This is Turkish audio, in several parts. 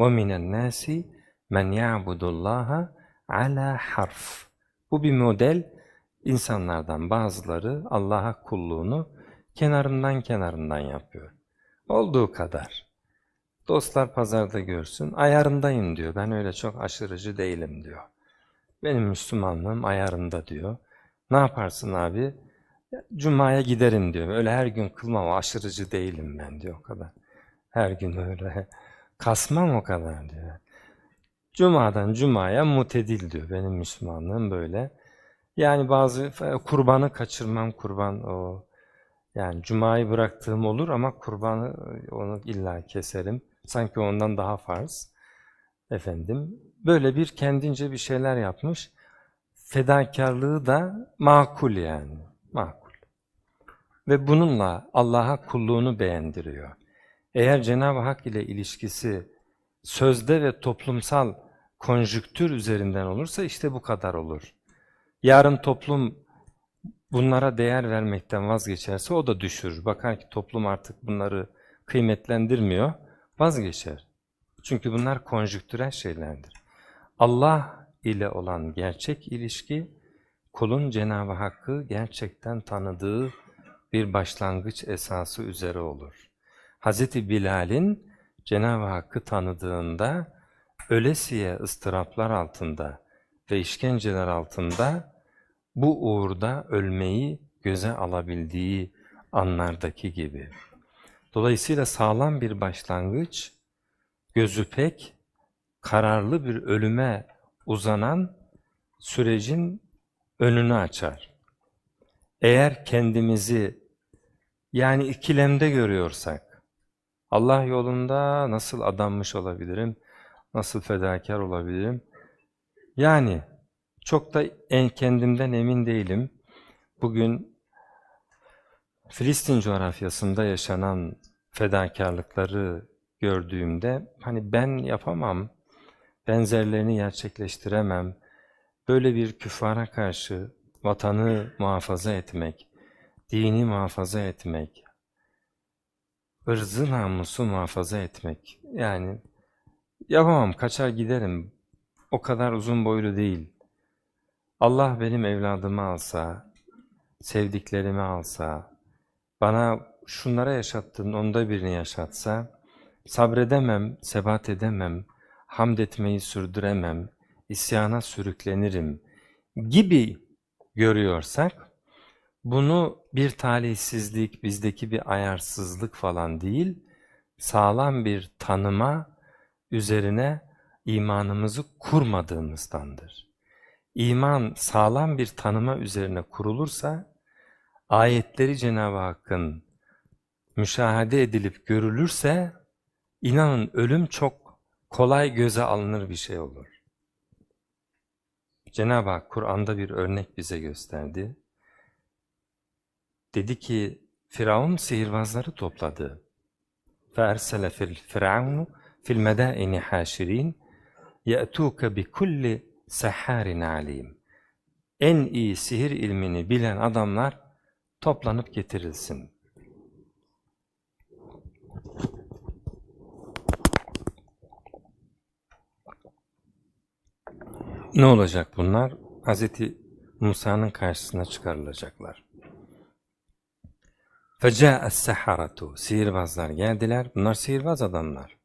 وَمِنَ النَّاسِ مَنْ يَعْبُدُ اللّٰهَ عَلَى harf. Bu bir model. İnsanlardan bazıları Allah'a kulluğunu kenarından kenarından yapıyor. Olduğu kadar. Dostlar pazarda görsün, ayarındayım diyor. Ben öyle çok aşırıcı değilim diyor. Benim Müslümanlığım ayarında diyor. Ne yaparsın abi? Cuma'ya giderim diyor. Öyle her gün kılmam, aşırıcı değilim ben diyor o kadar. Her gün öyle kasmam o kadar diyor. Cuma'dan Cuma'ya mutedil diyor. Benim Müslümanlığım böyle. Yani bazı kurbanı kaçırmam, kurban o. Yani Cuma'yı bıraktığım olur ama kurbanı onu illa keserim. Sanki ondan daha farz. Efendim, böyle bir kendince bir şeyler yapmış. Fedakarlığı da makul yani, makul. Ve bununla Allah'a kulluğunu beğendiriyor. Eğer Cenab-ı Hak ile ilişkisi sözde ve toplumsal konjüktür üzerinden olursa işte bu kadar olur. Yarın toplum bunlara değer vermekten vazgeçerse o da düşürür. Bakar ki toplum artık bunları kıymetlendirmiyor, vazgeçer. Çünkü bunlar konjüktürel şeylerdir. Allah ile olan gerçek ilişki, kulun Cenab-ı Hakk'ı gerçekten tanıdığı bir başlangıç esası üzere olur. Hz. Bilal'in Cenab-ı Hakk'ı tanıdığında, ölesiye ıstıraplar altında ve işkenceler altında bu uğurda ölmeyi göze alabildiği anlardaki gibi. Dolayısıyla sağlam bir başlangıç, gözü pek, kararlı bir ölüme uzanan sürecin önünü açar. Eğer kendimizi yani ikilemde görüyorsak, Allah yolunda nasıl adanmış olabilirim, nasıl fedakar olabilirim? Yani çok da en kendimden emin değilim. Bugün Filistin coğrafyasında yaşanan fedakarlıkları gördüğümde hani ben yapamam, benzerlerini gerçekleştiremem. Böyle bir küfara karşı vatanı muhafaza etmek, dini muhafaza etmek, ırzı namusu muhafaza etmek. Yani yapamam, kaçar giderim. O kadar uzun boylu değil. Allah benim evladımı alsa, sevdiklerimi alsa, bana şunlara yaşattığın onda birini yaşatsa, sabredemem, sebat edemem, hamd etmeyi sürdüremem, isyana sürüklenirim gibi görüyorsak, bunu bir talihsizlik, bizdeki bir ayarsızlık falan değil, sağlam bir tanıma üzerine imanımızı kurmadığımızdandır. İman sağlam bir tanıma üzerine kurulursa, ayetleri Cenab-ı Hakk'ın müşahede edilip görülürse, inanın ölüm çok kolay göze alınır bir şey olur. Cenab-ı Hak Kur'an'da bir örnek bize gösterdi. Dedi ki, Firavun sihirbazları topladı. فَاَرْسَلَ فِرْعَوْنُ فِي الْمَدَائِنِ حَاشِرِينَ يَأْتُوكَ بِكُلِّ سَحَّارٍ alim. En iyi sihir ilmini bilen adamlar toplanıp getirilsin. Ne olacak bunlar? Hz. Musa'nın karşısına çıkarılacaklar. فَجَاءَ السَّحَرَةُ Sihirbazlar geldiler. Bunlar sihirbaz adamlar.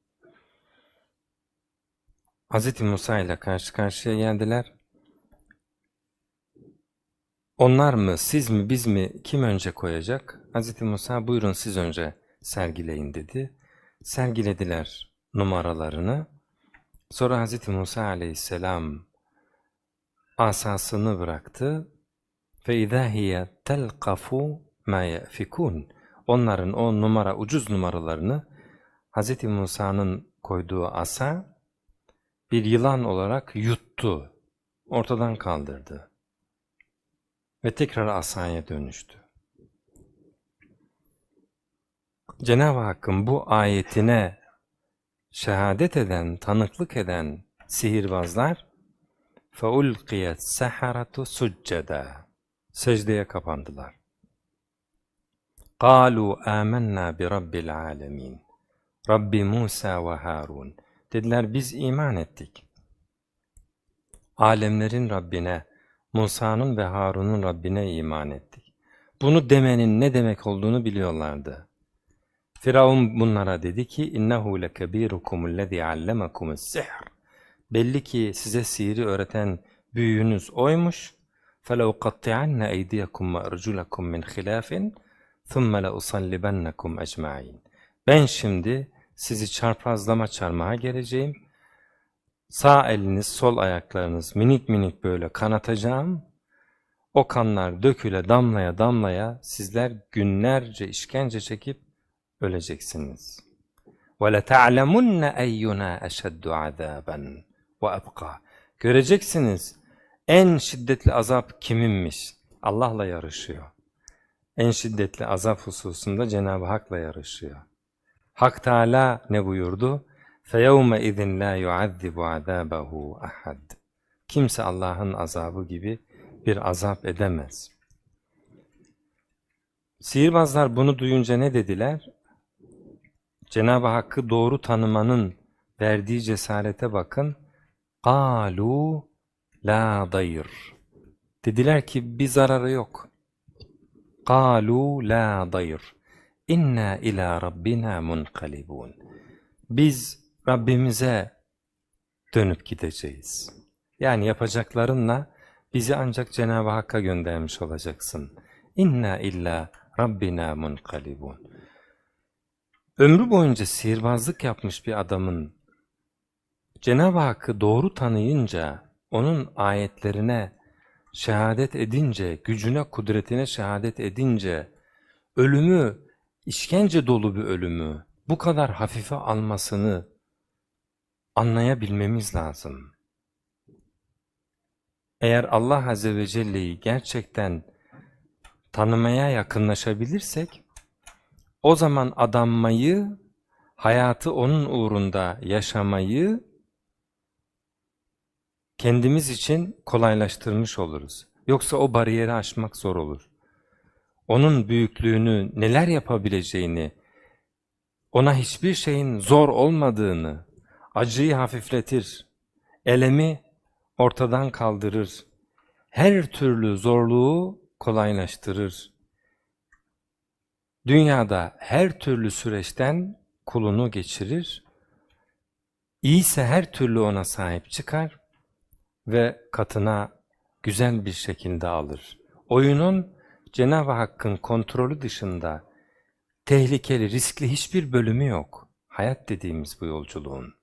Hz. Musa ile karşı karşıya geldiler. Onlar mı, siz mi, biz mi, kim önce koyacak? Hz. Musa buyurun siz önce sergileyin dedi. Sergilediler numaralarını. Sonra Hz. Musa aleyhisselam asasını bıraktı. فَاِذَا هِيَ تَلْقَفُ مَا يَأْفِكُونَ Onların o numara, ucuz numaralarını Hz. Musa'nın koyduğu asa bir yılan olarak yuttu, ortadan kaldırdı ve tekrar asaya dönüştü. Cenab-ı Hakk'ın bu ayetine şehadet eden, tanıklık eden sihirbazlar فَاُلْقِيَتْ سَحَرَةُ سُجَّدًا Secdeye kapandılar. قَالُوا آمَنَّا بِرَبِّ الْعَالَمِينَ Rabbi Musa ve Harun Dediler biz iman ettik. Alemlerin Rabbine, Musa'nın ve Harun'un Rabbine iman ettik. Bunu demenin ne demek olduğunu biliyorlardı. Firavun bunlara dedi ki innehu lekebirukumüllezî allemakumus-sihr. Belli ki size sihri öğreten büyüğünüz oymuş. فَلَوْقَطِّعَنَّ اَيْدِيَكُمْ وَاَرْجُلَكُمْ مِنْ خِلَافٍ ثُمَّ لَأُصَلِّبَنَّكُمْ اَجْمَعِينَ Ben şimdi sizi çarpazlama çarmıha geleceğim. Sağ eliniz, sol ayaklarınız minik minik böyle kanatacağım. O kanlar döküle damlaya damlaya sizler günlerce işkence çekip öleceksiniz. وَلَتَعْلَمُنَّ اَيُّنَا اَشَدُّ عَذَابًا وَأَبْقَى Göreceksiniz en şiddetli azap kiminmiş? Allah'la yarışıyor. En şiddetli azap hususunda Cenab-ı Hak'la yarışıyor. Hak Teala ne buyurdu? فَيَوْمَ اِذٍ لَا يُعَذِّبُ عَذَابَهُ أَحَدٍ Kimse Allah'ın azabı gibi bir azap edemez. Sihirbazlar bunu duyunca ne dediler? Cenab-ı Hakk'ı doğru tanımanın verdiği cesarete bakın. قَالُوا La dayır. Dediler ki bir zararı yok. Kalu la dayır. İnna ila rabbina munqalibun. Biz Rabbimize dönüp gideceğiz. Yani yapacaklarınla bizi ancak Cenab-ı Hakk'a göndermiş olacaksın. İnna illa rabbina munqalibun. Ömrü boyunca sihirbazlık yapmış bir adamın Cenab-ı Hakk'ı doğru tanıyınca onun ayetlerine şehadet edince, gücüne, kudretine şehadet edince, ölümü, işkence dolu bir ölümü bu kadar hafife almasını anlayabilmemiz lazım. Eğer Allah Azze ve Celle'yi gerçekten tanımaya yakınlaşabilirsek, o zaman adanmayı, hayatı onun uğrunda yaşamayı kendimiz için kolaylaştırmış oluruz. Yoksa o bariyeri aşmak zor olur. Onun büyüklüğünü, neler yapabileceğini, ona hiçbir şeyin zor olmadığını, acıyı hafifletir, elemi ortadan kaldırır, her türlü zorluğu kolaylaştırır. Dünyada her türlü süreçten kulunu geçirir, iyiyse her türlü ona sahip çıkar, ve katına güzel bir şekilde alır. Oyunun Cenab-ı Hakk'ın kontrolü dışında tehlikeli, riskli hiçbir bölümü yok. Hayat dediğimiz bu yolculuğun.